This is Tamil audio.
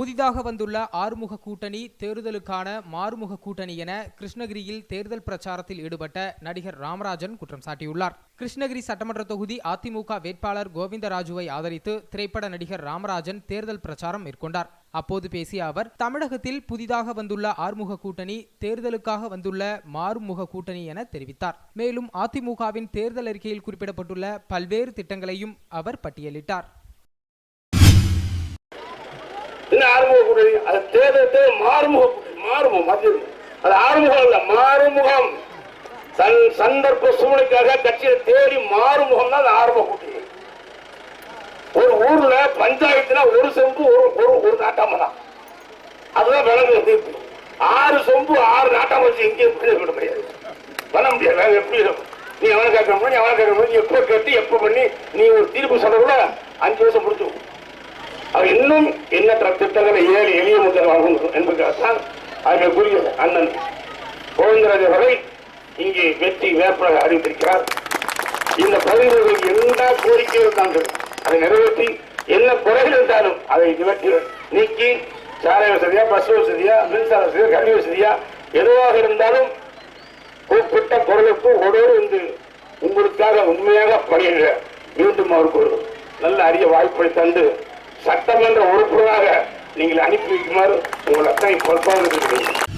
புதிதாக வந்துள்ள ஆறுமுக கூட்டணி தேர்தலுக்கான மாறுமுக கூட்டணி என கிருஷ்ணகிரியில் தேர்தல் பிரச்சாரத்தில் ஈடுபட்ட நடிகர் ராமராஜன் குற்றம் சாட்டியுள்ளார். கிருஷ்ணகிரி சட்டமன்ற தொகுதி அதிமுக வேட்பாளர் கோவிந்தராஜுவை ஆதரித்து திரைப்பட நடிகர் ராமராஜன் தேர்தல் பிரச்சாரம் மேற்கொண்டார். அப்போது பேசிய அவர் தமிழகத்தில் புதிதாக வந்துள்ள ஆறுமுக கூட்டணி தேர்தலுக்காக வந்துள்ள மாறுமுக கூட்டணி என தெரிவித்தார். மேலும் அதிமுகவின் தேர்தல் அறிக்கையில் குறிப்பிடப்பட்டுள்ள பல்வேறு திட்டங்களையும் அவர் பட்டியலிட்டார். என்ன ஆறுமுக கூட்டணி அது தேர்தலே மாறுமுக கூட்டணி மாறுமுகம் மத்திய அது ஆறுமுகம் இல்ல மாறுமுகம். தன் சந்தர்ப்ப சூழ்நிலைக்காக கட்சியை தேடி மாறுமுகம் தான் அது ஆறுமுக கூட்டணி ஒரு ஊர்ல பஞ்சாயத்துனா ஒரு செம்பு ஒரு ஒரு ஒரு நாட்டாம தான் அதுதான் விளங்கு தீர்ப்பு. ஆறு சொம்பு ஆறு நாட்டாம வச்சு எங்கேயும் பண்ண விட முடியாது. பண்ண முடியாது. எப்படி இருக்கும்? நீ எவனை கேட்க முடியும் நீ அவனை கேட்க முடியும். நீ எப்போ கேட்டு எப்போ பண்ணி நீ ஒரு தீர்ப்பு சொல்ல கூட அஞ்சு வருஷம் முடிச்சு அவர் இன்னும் எண்ணற்ற திட்டங்களை ஏழை எளிய மக்கள் வழங்கும் என்பதற்காகத்தான் அதற்குரிய அண்ணன். கோவிந்தராஜ் அவரை இங்கே வெற்றி வேட்பாளர் அறிவித்திருக்கிறார். இந்த பகுதிகளில் என்ன கோரிக்கை இருந்தாலும் அதை நிறைவேற்றி என்ன குறைகள் இருந்தாலும் அதை நிவற்றி நீக்கி சாலை வசதியா பஸ் வசதியா மின்சார வசதியா கல்வி வசதியா எதுவாக இருந்தாலும் குறிப்பிட்ட குரலுக்கு ஒருவர் வந்து உங்களுக்காக உண்மையாக பணியிட மீண்டும் அவருக்கு ஒரு நல்ல அரிய வாய்ப்பை தந்து சட்டமன்ற உறுப்பினராக நீங்கள் அனுப்பி வைக்குமாறு உங்கள் அத்தனை பொறுப்பாக இருக்கிறது